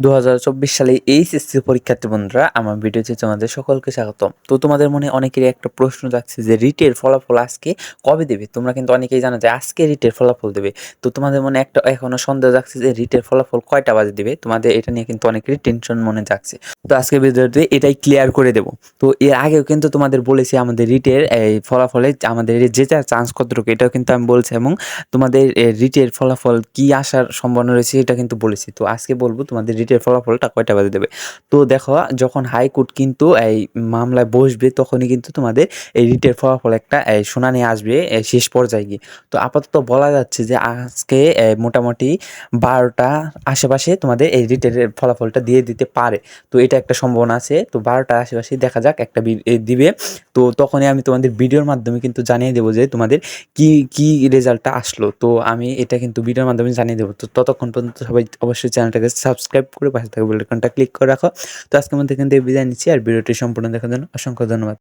দু হাজার চব্বিশ সালে এইচএসসি পরীক্ষার্থী বন্ধুরা, আমার ভিডিওতে তোমাদের সকলকে স্বাগতম। তো তোমাদের মনে অনেকেরই একটা প্রশ্ন যাচ্ছে যে, রিটের ফলাফল আজকে কবে দেবে? তোমরা কিন্তু অনেকেই জানো যে, আজকে রিটের ফলাফল দেবে। তো তোমাদের মনে একটা এখনও সন্দেহ যাচ্ছে যে, রিটের ফলাফল কয়টা বাজে দেবে? তোমাদের এটা নিয়ে কিন্তু অনেকেরই টেনশন মনে যাচ্ছে তো আজকে ভিডিওতে এটাই ক্লিয়ার করে দেবো। তো এর আগেও কিন্তু তোমাদের বলেছি আমাদের রিটের, এই ফলাফলে আমাদের যা চান্স কতটুকু, এটাও কিন্তু আমি বলছি এবং তোমাদের রিটের ফলাফল কি আসার সম্ভাবনা রয়েছে এটা কিন্তু বলেছি। তো আজকে বলব তোমাদের রিটের ফলাফলটা কয়টা বাজে দেবে? তো দেখো, যখন হাইকোর্ট কিন্তু এই মামলায় বসবে, তখনই কিন্তু তোমাদের এই রিটের ফলাফল একটা শুনানি আসবে শেষ পর্যায়ে গিয়ে। তো আপাতত বলা যাচ্ছে যে আজকে মোটামুটি বারোটা আশেপাশে তোমাদের এই রিটের ফলাফলটা দিয়ে দিতে পারে। তো এটা একটা সম্ভাবনা আছে। তো বারোটা আশেপাশে দেখা যাক একটা দিবে। তো তখনই আমি তোমাদের ভিডিওর মাধ্যমে কিন্তু জানিয়ে দেবো যে তোমাদের কি কি রেজাল্টটা আসলো। তো আমি এটা কিন্তু ভিডিওর মাধ্যমে জানিয়ে দেবো। তো ততক্ষণ পর্যন্ত সবাই অবশ্যই চ্যানেলটাকে সাবস্ক্রাইব করে পাশে থাকা বেল ক্লিক করে রাখো। তো আজকের মধ্যে এখান থেকে বিদায় নিচ্ছি আর ভিডিওটি সম্পূর্ণ দেখার জন্য অসংখ্য ধন্যবাদ।